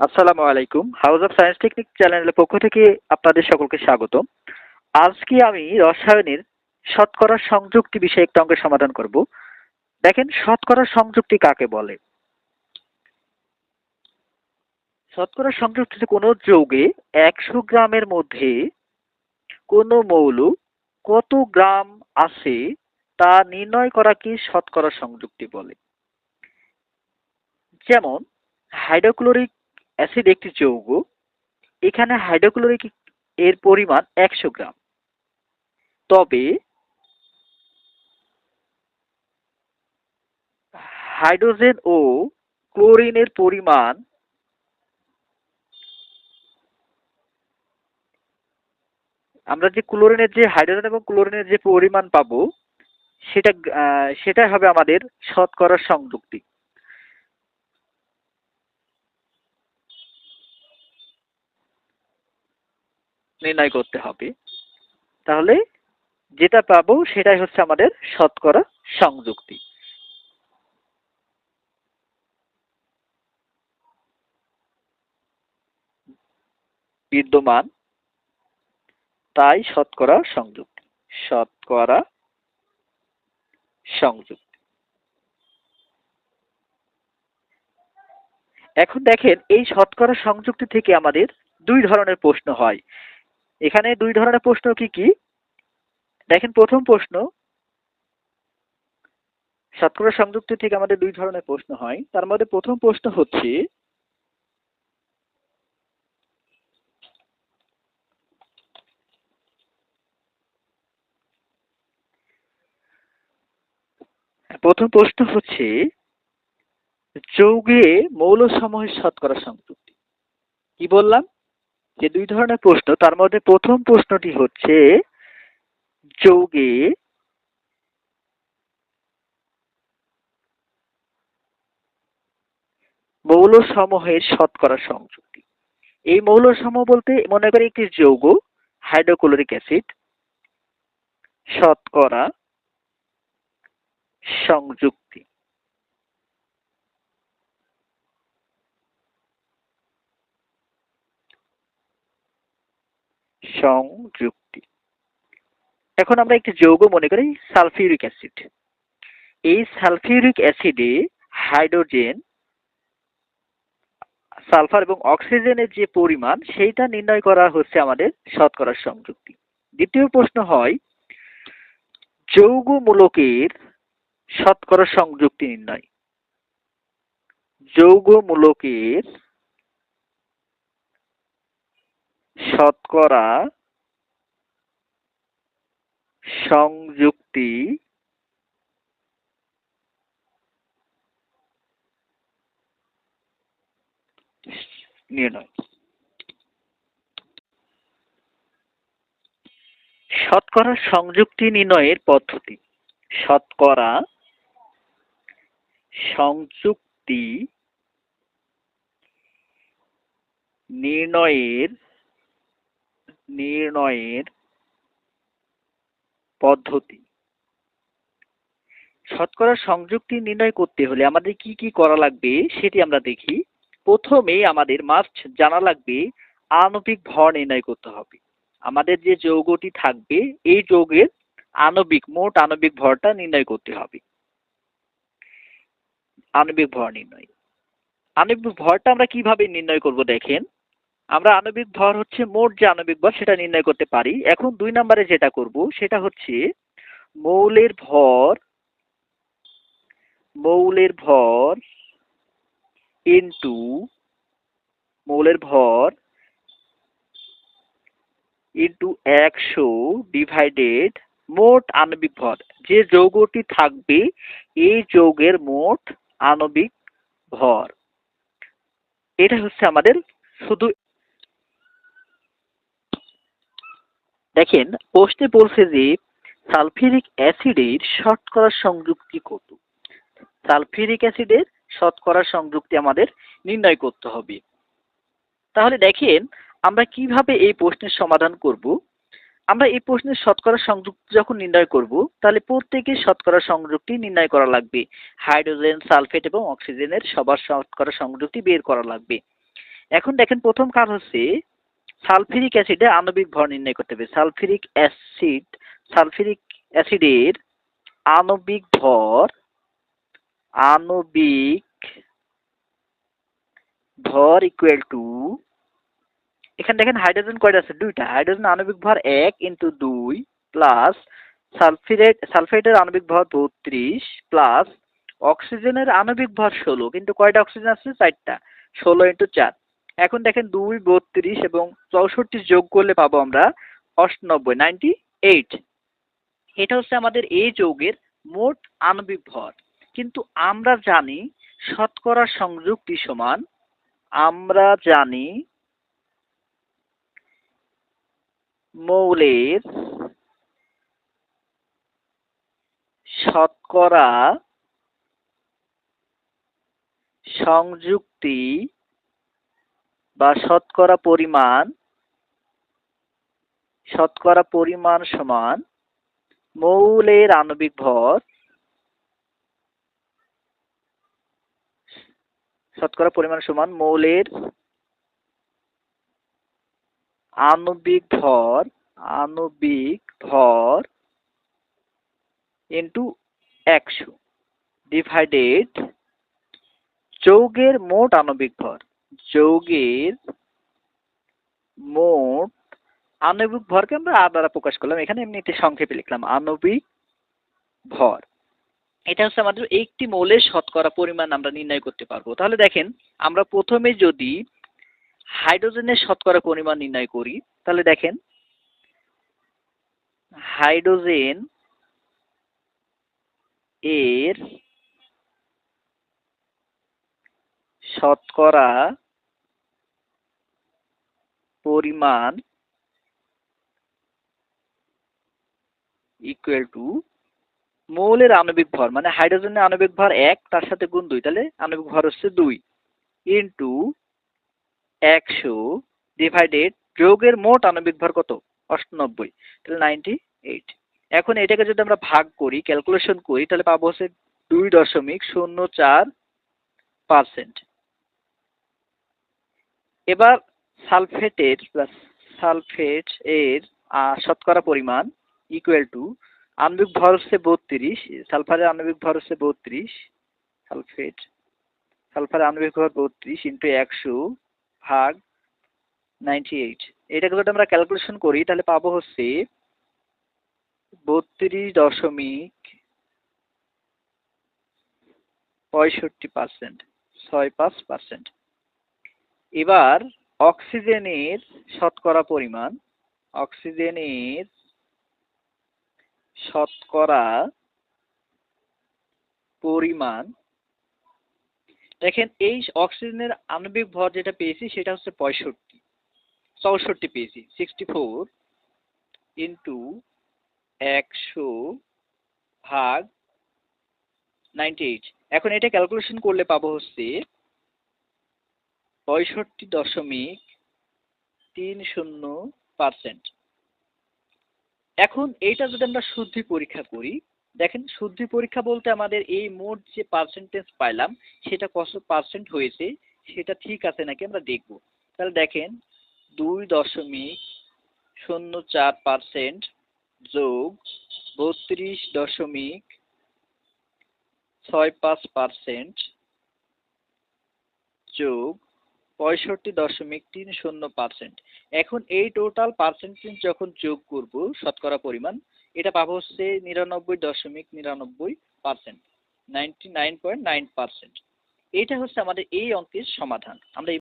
আসসালামু আলাইকুম। House of science technique চ্যানেলের পক্ষ থেকে আপনাদের সকলকে স্বাগত আজকে আমি রসায়নের শতকরা সংযুক্তি বিষয়ে একটা অঙ্কের সমাধান করব। দেখেন, শতকরা সংযুক্তি কাকে বলে? শতকরা সংযুক্তিতে কোনো যৌগে একশো গ্রামের মধ্যে কোনো মৌল কত গ্রাম আছে তা নির্ণয় করাকে শতকরা সংযুক্তি বলে। যেমন, হাইড্রোক্লোরিক অ্যাসিড একটি যৌগ, এখানে হাইড্রোক্লোরিক এর পরিমাণ একশো গ্রাম। তবে হাইড্রোজেন ও ক্লোরিনের পরিমাণ আমরা যে ক্লোরিনের যে হাইড্রোজেন এবং ক্লোরিনের যে পরিমাণ পাবো, সেটা সেটাই হবে আমাদের শতকরা সংযুক্তি। নির্ণয় করতে হবে। তাহলে যেটা পাবো সেটাই হচ্ছে আমাদের শতকরা সংযুক্তি। বিদ্যমান, তাই শতকরা সংযুক্তি। শতকরা সংযুক্তি। এখন দেখেন, এই শতকরা সংযুক্তি থেকে আমাদের দুই ধরনের প্রশ্ন হয়। এখানে দুই ধরনের প্রশ্ন কি কি? দেখেন, প্রথম প্রশ্ন, শতকরা সংযুক্তি থেকে আমাদের দুই ধরনের প্রশ্ন হয়। তার মধ্যে প্রথম প্রশ্ন হচ্ছে, প্রথম প্রশ্ন হচ্ছে, যৌগে মৌল মৌলসমূহের শতকরা সংযুক্তি। কি বললাম? যে দুই ধরনের প্রশ্ন, তার মধ্যে প্রথম প্রশ্নটি হচ্ছে, যৌগে মৌলসমূহের শতকরা সংযুক্তি। এই মৌলসমূহ বলতে মনে করি একটি যৌগ, হাইড্রোক্লোরিক অ্যাসিড, শতকরা সংযুক্তি। সংযুক্তি। এখন আমরা একটি যৌগ মনে করি সালফিউরিক অ্যাসিড। এই সালফিউরিক অ্যাসিডে হাইড্রোজেন, সালফার এবং অক্সিজেনের যে পরিমাণ, সেইটা নির্ণয় করা হচ্ছে আমাদের শতকরা সংযুক্তি। দ্বিতীয় প্রশ্ন হয়, যৌগমূলকের শতকরা সংযুক্তি নির্ণয়। যৌগমূলকের শতকরা সংযুক্তি নির্ণয় শতকরা সংযুক্তি নির্ণয়ের পদ্ধতি। শতকরা সংযুক্তি নির্ণয়ের নির্ণয়ের পদ্ধতি। শতকরা সংযুক্তি নির্ণয় করতে হলে আমাদের কি কি করা লাগবে সেটি আমরা দেখি। প্রথমে আমাদের মাস্ট জানা লাগবে আণবিক ভর নির্ণয় করতে হবে। আমাদের যে যৌগটি থাকবে, এই যৌগের আণবিক, মোট আণবিক ভরটা নির্ণয় করতে হবে। আণবিক ভর নির্ণয়। আণবিক ভরটা আমরা কীভাবে নির্ণয় করব দেখেন? আমরা আণবিক ভর হচ্ছে মোট যে আণবিক ভর, সেটা নির্ণয় করতে পারি। এখন দুই নম্বরে যেটা করব, সেটা হচ্ছে মৌলের ভর মৌলের ভর ইনটু মৌলের ভর ইনটু একশো ডিভাইডেড মোট আণবিক ভর। যে যৌগটি থাকবে, এই যৌগের মোট আণবিক ভর। এটা হচ্ছে আমাদের শুধু দেখেন, প্রশ্নে বলছে যে সালফিউরিক অ্যাসিডের শতকরা সংযুক্তি কত? সালফিউরিক অ্যাসিডের শতকরা সংযুক্তি আমাদের নির্ণয় করতে হবে। তাহলে দেখেন, আমরা কীভাবে এই প্রশ্নের সমাধান করব? আমরা এই প্রশ্নের শতকরা সংযুক্তি যখন নির্ণয় করব, তাহলে প্রত্যেকের শতকরা সংযুক্তি নির্ণয় করা লাগবে। হাইড্রোজেন, সালফেট এবং অক্সিজেনের সবার শতকরা সংযুক্তি বের করা লাগবে। এখন দেখেন, প্রথম কাজ হচ্ছে সালফিউরিক অ্যাসিডে আণবিক ভর নির্ণয় করতে হবে। সালফিউরিক অ্যাসিড সালফিউরিক অ্যাসিডের আণবিক ভর আণবিক ভর ইকুয়াল টু এখানে দেখেন হাইড্রোজেন কয়টা আছে? দুইটা। হাইড্রোজেন আণবিক ভর এক ইন্টু দুই প্লাস সালফিরেট সালফেটের আণবিক ভর বত্রিশ প্লাস অক্সিজেনের আণবিক ভর ষোলো। কিন্তু কয়টা অক্সিজেন আছে? চারটা। ষোলো ইন্টু চার। এখন দেখেন দুই, বত্রিশ এবং চৌষট্টি যোগ করলে পাবো আমরা অষ্টানব্বই নাইনটি এইট এটা হচ্ছে আমাদের এই যৌগের মোট আণবিক ভর কিন্তু আমরা জানি শতকরা সংযুক্তি সমান, আমরা জানি মৌলের শতকরা সংযুক্তি বা শতকরা পরিমাণ শতকরা পরিমাণ সমান মৌলের আণবিক ভর, শতকরা পরিমাণ সমান মৌলের আণবিক ভর আণবিক ভর ইন্টু একশো ডিভাইডেড যৌগের মোট আণবিক ভর। যৌগের মোট আণবিক ভরকে আমরা আ দ্বারা প্রকাশ করলাম। এখানে এমনিতে সংক্ষেপে লিখলাম, আণবিক ভর। এটা হচ্ছে আমাদের একটি মৌলের শতকরা পরিমাণ আমরা নির্ণয় করতে পারব। তাহলে দেখেন, আমরা প্রথমে যদি হাইড্রোজেনের শতকরা পরিমাণ নির্ণয় করি, তাহলে দেখেন, হাইড্রোজেন এর শতকরা পরিমাণ ইকুয়াল টু মৌলের আণবিক ভর মানে হাইড্রোজেনের আণবিক ভর এক, তার সাথে গুণ দুই, তাহলে আণবিক ভর হচ্ছে দুই ইন্টু একশো ডিভাইডেড যৌগের মোট আণবিক ভর কত? অষ্টানব্বই, তাহলে নাইনটি এইট এখন এটাকে যদি আমরা ভাগ করি ক্যালকুলেশন করি, তাহলে পাবো হচ্ছে দুই দশমিক শূন্য চার পার্সেন্ট এবার সালফেটের প্লাস সালফেট এর শতকরা পরিমাণ ইকুয়াল টু আণবিক ভর হচ্ছে বত্রিশ, সালফারের আণবিক ভর হচ্ছে বত্রিশ, সালফেট, সালফারের আণবিক ভর বত্রিশ ইন্টু একশো ভাগ নাইনটি এইট এটাকে যদি আমরা ক্যালকুলেশন করি, তাহলে পাবো হচ্ছে বত্রিশ দশমিক পঁয়ষট্টি পার্সেন্ট ছয় পাঁচ পার্সেন্ট এবার অক্সিজেনের শতকরা পরিমাণ, অক্সিজেনের শতকরা পরিমাণ। দেখেন, এই অক্সিজেনের আণবিক ভর যেটা পেয়েছি সেটা হচ্ছে পঁয়ষট্টি, চৌষট্টি পেয়েছি সিক্সটি ফোর ইন্টু একশো ভাগ নাইনটি এইট এখন এটা ক্যালকুলেশন করলে পাবো হচ্ছে পঁয়ষট্টি দশমিক তিন শূন্য পার্সেন্ট এখন এইটা যদি আমরা শুদ্ধি পরীক্ষা করি, দেখেন শুদ্ধি পরীক্ষা বলতে আমাদের এই মোট যে পার্সেন্টেজ পাইলাম, সেটা কত পার্সেন্ট হয়েছে, সেটা ঠিক আছে নাকি আমরা দেখব। তাহলে দেখেন দুই দশমিক শূন্য চার পার্সেন্ট যোগ বত্রিশ দশমিক ছয় পাঁচ পার্সেন্ট যোগ পঁয়ষট্টি দশমিক তিন শূন্য পার্সেন্ট এখন এই টোটাল পার্সেন্টেজ যখন যোগ করব, শতকরা পরিমাণ, এটা পাবো হচ্ছে নিরানব্বই দশমিক নিরানব্বই percent ninety nine point nine percent এটা হচ্ছে আমাদের এই অঙ্কের সমাধান। আমরা